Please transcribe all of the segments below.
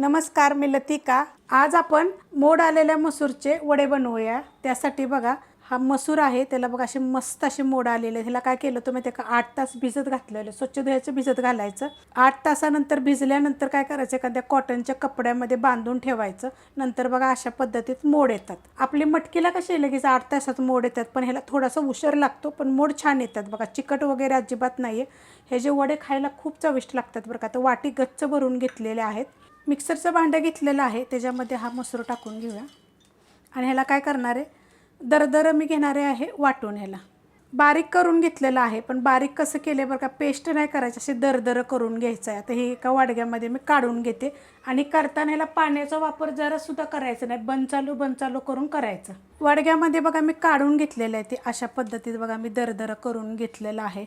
नमस्कार मी लतिका. आज आपण मोड आलेल्या मसूरचे वडे बनवूया. त्यासाठी बघा हा मसूर आहे त्याला बघा असे मस्त असे मोड आलेले. ह्याला काय केलं होतं माहिती का आठ तास भिजत घातलेलं. स्वच्छ धुयाचं भिजत घालायचं. आठ तासानंतर भिजल्यानंतर काय करायचं? एखाद्या कॉटनच्या कपड्यामध्ये बांधून ठेवायचं. नंतर बघा अशा पद्धतीत मोड येतात. आपली मटकीला कशी लगेच आठ तासात मोड येतात. पण ह्याला थोडासा उशीर लागतो पण मोड छान येतात. बघा चिकट वगैरे अजिबात नाही आहे हे जे वडे खायला खूप चविष्ट लागतात बरं का. तर वाटी गच्च भरून घेतलेले आहेत. मिक्सरचं भांडं घेतलेलं आहे त्याच्यामध्ये हा मसूर टाकून घेऊया. आणि ह्याला काय करणार आहे? दरदर मी घेणारे आहे वाटून ह्याला. बारीक करून घेतलेलं आहे पण बारीक कसं केलं बरं का पेस्ट नाही करायचं असे दरदर करून घ्यायचं आहे. आता हे एका वाडग्यामध्ये मी काढून घेते आणि करताना ह्याला पाण्याचा वापर जरासुद्धा करायचा नाही बंद चालू बंद चालू करून करायचं. वाडग्यामध्ये बघा मी काढून घेतलेलं आहे ते अशा पद्धतीत बघा मी दरदर करून घेतलेलं आहे.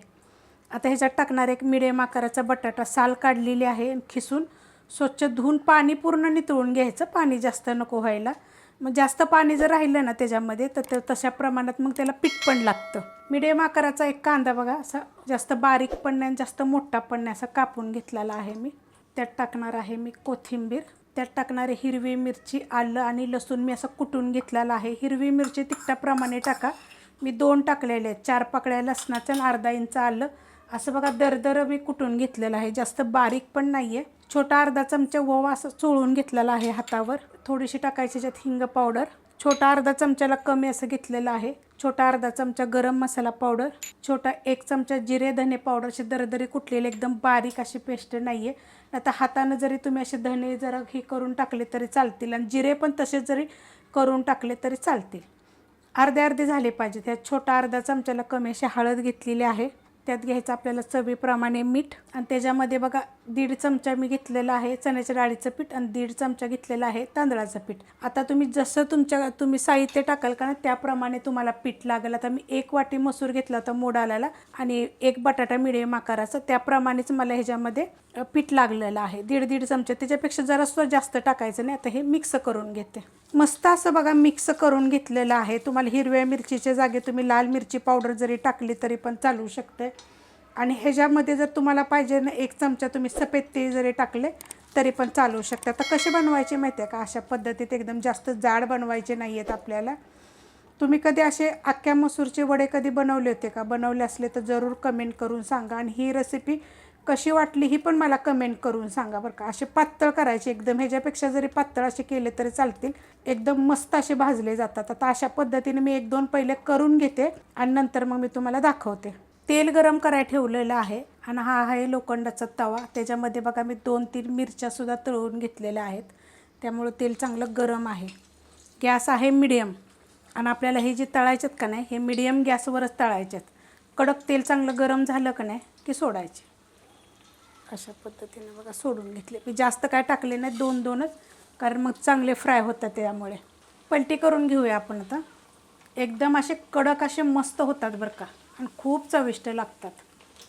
आता ह्याच्यात टाकणार एक मिडियम आकाराचा बटाटा साल काढलेली आहे खिसून. स्वच्छ धुवून पाणी पूर्ण नितळून घ्यायचं. पाणी जास्त नको व्हायला. मग जास्त पाणी जर राहिलं ना त्याच्यामध्ये तर ते तशा प्रमाणात मग त्याला पीठ पण लागतं. मिडियम आकाराचा एक कांदा बघा असा जास्त बारीक पण नाही आणि जास्त मोठा पण नाही असा कापून घेतलेला आहे मी. त्यात टाकणार आहे मी कोथिंबीर. त्यात टाकणारे हिरवी मिरची आलं आणि लसूण मी असं कुटून घेतलेलं आहे. हिरवी मिरची तिखटाप्रमाणे टाका. मी दोन टाकलेले आहेत. चार पाकळ्या लसणाचं आणि अर्धा इंच आलं. असं बघा दरदर मी कुटून घेतलेलं आहे. जास्त बारीक पण नाही आहे छोटा अर्धा चमचा ओवा असं चोळून घेतलेला आहे हातावर. थोडीशी टाकायची त्याच्यात हिंग पावडर. छोटा अर्धा चमच्याला कमी असं घेतलेलं आहे. छोटा अर्धा चमचा गरम मसाला पावडर. छोटा एक चमचा जिरे धने पावडरची दरदरी कुटलेली एकदम बारीक अशी पेस्ट नाही आहे आता हातानं जरी तुम्ही असे धने जरा हे करून टाकले तरी चालतील आणि जिरे पण तसेच जरी करून टाकले तरी चालतील. अर्धे अर्धे झाले पाहिजेत. ह्या छोटा अर्धा चमच्याला कमी अशी हळद घेतलेली आहे. त्यात घ्यायचं आपल्याला चवीप्रमाणे मीठ. आणि त्याच्यामध्ये बघा दीड चमचा मी घेतलेला आहे चण्याच्या डाळीचं पीठ आणि दीड चमचा घेतलेला आहे तांदळाचं पीठ. आता तुम्ही जसं तुमच्या तुम्ही साहित्य टाकाल का ना त्याप्रमाणे तुम्हाला पीठ लागेल. आता मी एक वाटी मसूर घेतला होता मोड आल्याला आणि एक बटाटा मिडियम आकाराचा त्याप्रमाणेच मला ह्याच्यामध्ये पीठ लागलेलं आहे. दीड दीड चमचा. त्याच्यापेक्षा जरासुद्धा जास्त टाकायचं नाही. आता हे मिक्स करून घेते. मस्त असं बघा मिक्स करून घेतलेलं आहे. तुम्हाला हिरव्या मिरचीच्या जागे तुम्ही लाल मिरची पावडर जरी टाकली तरी पण चालू शकते. आणि ह्याच्यामध्ये जर तुम्हाला पाहिजे ना एक चमचा तुम्ही सफेद तेल जरी टाकले तरी पण चालू शकता. आता कसे बनवायचे माहिती आहे का? अशा पद्धतीत एकदम जास्त जाड बनवायचे नाही आहेत आपल्याला. तुम्ही कधी असे अख्ख्या मसूरचे वडे कधी बनवले होते का? बनवले असले तर जरूर कमेंट करून सांगा आणि ही रेसिपी कशी वाटली ही पण मला कमेंट करून सांगा बरं का. असे पातळ करायचे एकदम ह्याच्यापेक्षा जरी पातळ असे केले तरी चालतील. एकदम मस्त असे भाजले जातात. आता अशा पद्धतीने मी एक दोन पहिले करून घेते आणि नंतर मग मी तुम्हाला दाखवते. तेल गरम करायला ठेवलेलं आहे आणि हा आहे लोखंडाचा तवा. त्याच्यामध्ये बघा मी दोन तीन मिरच्यासुद्धा तळून घेतलेल्या आहेत. त्यामुळं तेल चांगलं गरम आहे. गॅस आहे मिडियम. आणि आपल्याला हे जे तळायचेत का नाही हे मिडियम गॅसवरच तळायचेत. कडक तेल चांगलं गरम झालं का नाही की सोडायचे. अशा पद्धतीने बघा सोडून घेतले. मी जास्त काय टाकले नाही दोन दोनच कारण मग चांगले फ्राय होतात त्यामुळे. पलटी करून घेऊया आपण आता. एकदम असे कडक असे मस्त होतात बरं का. आणि खूप चविष्ट लागतात.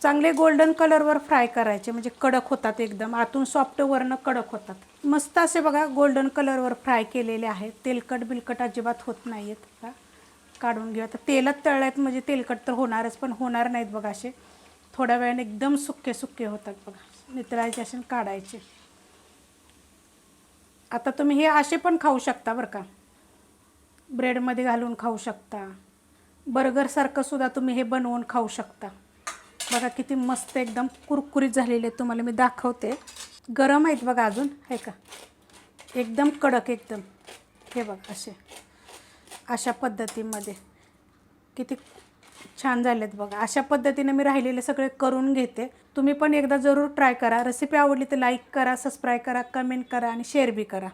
चांगले गोल्डन कलरवर फ्राय करायचे म्हणजे कडक होतात एकदम. आतून सॉफ्ट वरनं कडक होतात. मस्त असे बघा गोल्डन कलरवर फ्राय केलेले आहेत. तेलकट बिलकट अजिबात होत नाही आहेत का काढून घेऊ आता तेलात तळल्यात म्हणजे तेलकट तर होणारच पण होणार नाहीत बघा असे. थोड्या वेळाने एकदम सुके सुके होतात बघा. नितळायचे असे काढायचे. आता तुम्ही हे असे पण खाऊ शकता बरं का. ब्रेडमध्ये घालून खाऊ शकता. बर्गरसारखं सुद्धा तुम्ही हे बनवून खाऊ शकता. बघा किती मस्त एकदम कुरकुरीत झालेले आहेत तुम्हाला मी दाखवते. गरम आहेत बघा अजून आहे का? एकदम कडक एकदम. हे बघा असे. अशा पद्धतीमध्ये. किती छान झालेत बघा. अशा पद्धतीने मी राहिलेले सगळे करून घेते. तुम्ही पण एकदा जरूर ट्राय करा. रेसिपी आवडली तर लाईक करा सबस्क्राईब करा कमेंट करा आणि शेअर बी करा.